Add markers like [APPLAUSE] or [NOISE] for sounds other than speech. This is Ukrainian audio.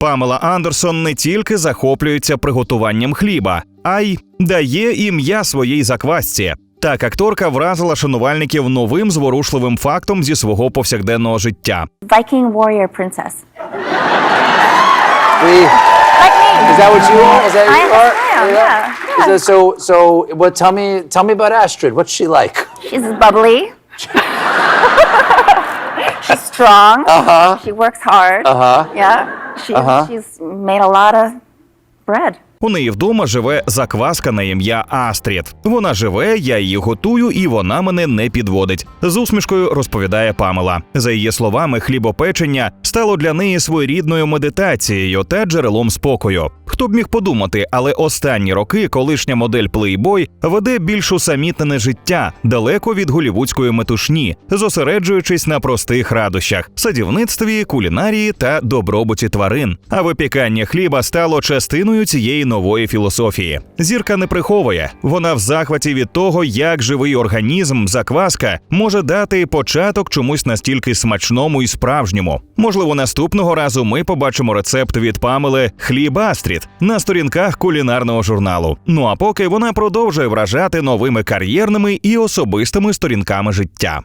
Памела Андерсон не тільки захоплюється приготуванням хліба, а й дає ім'я своїй заквасці. Так акторка вразила шанувальників новим зворушливим фактом зі свого повсякденного життя. Viking warrior princess. We, Like me. is that what you are? Is that I you are? Am, yeah. Is that- so, so, what? Tell me, tell me about Astrid. What's she like? She's bubbly. [LAUGHS] she's strong. Uh-huh. She works hard. Uh-huh. Yeah. She, She's made a lot of bread. У неї вдома живе закваска на ім'я Астрід. Вона живе, я її готую, і вона мене не підводить. З усмішкою розповідає Памела. За її словами, хлібопечення стало для неї своєрідною медитацією та джерелом спокою. Хто б міг подумати, але останні роки колишня модель Playboy веде більш усамітнене життя, далеко від голівудської метушні, зосереджуючись на простих радощах, садівництві, кулінарії та добробуті тварин. А випікання хліба стало частиною цієї нової філософії. Зірка не приховує, вона в захваті від того, як живий організм, закваска може дати початок чомусь настільки смачному і справжньому. Можливо, наступного разу ми побачимо рецепт від Памели хліб Астрід на сторінках кулінарного журналу. Ну а поки вона продовжує вражати новими кар'єрними і особистими сторінками життя.